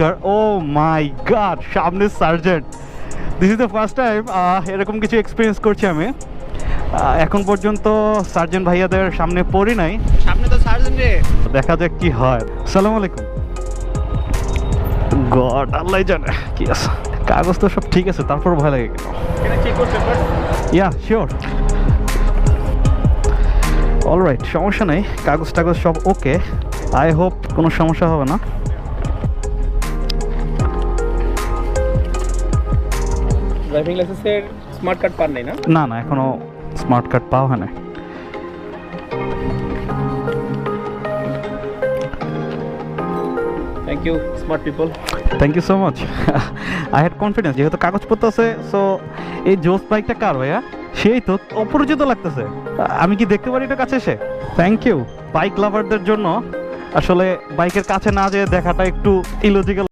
চমৎকার oh my God সামনে sergeant. This is the first time এরকম কিছু এক্সপিরিয়েন্স করছি আমি। এখন পর্যন্ত সার্জেন্ট ভাইয়াদের সামনে পড়ি নাই। সামনে তো সার্জেন্ট রে। দেখা যাক কি হয়। সালাম আলাইকুম। গড আল্লাহ জানে কি আছে। কাগজ তো সব ঠিক আছে তারপর ভয় লাগে ইয়া শিওর অলরাইট সমস্যা নেই কাগজ টাগজ সব ওকে আই হোপ কোনো সমস্যা হবে না। ড্রাইভিং লাইসেন্সের স্মার্ট কার্ড পান নাই না? না না এখনও স্মার্ট কার্ড পাওয়া হয় না thank you smart people thank you so much I had confidence যেহেতু কাগজপত্র আছে সো এই জোস বাইকটা কার ভাইয়া? সেই তো অপরিচিত লাগতেছে। আমি কি দেখতে পারি এটা কাছে এসে? থ্যাংক ইউ বাইক লাভারদের জন্য আসলে বাইকের কাছে না যেয়ে দেখাটা একটু ইলজিক্যাল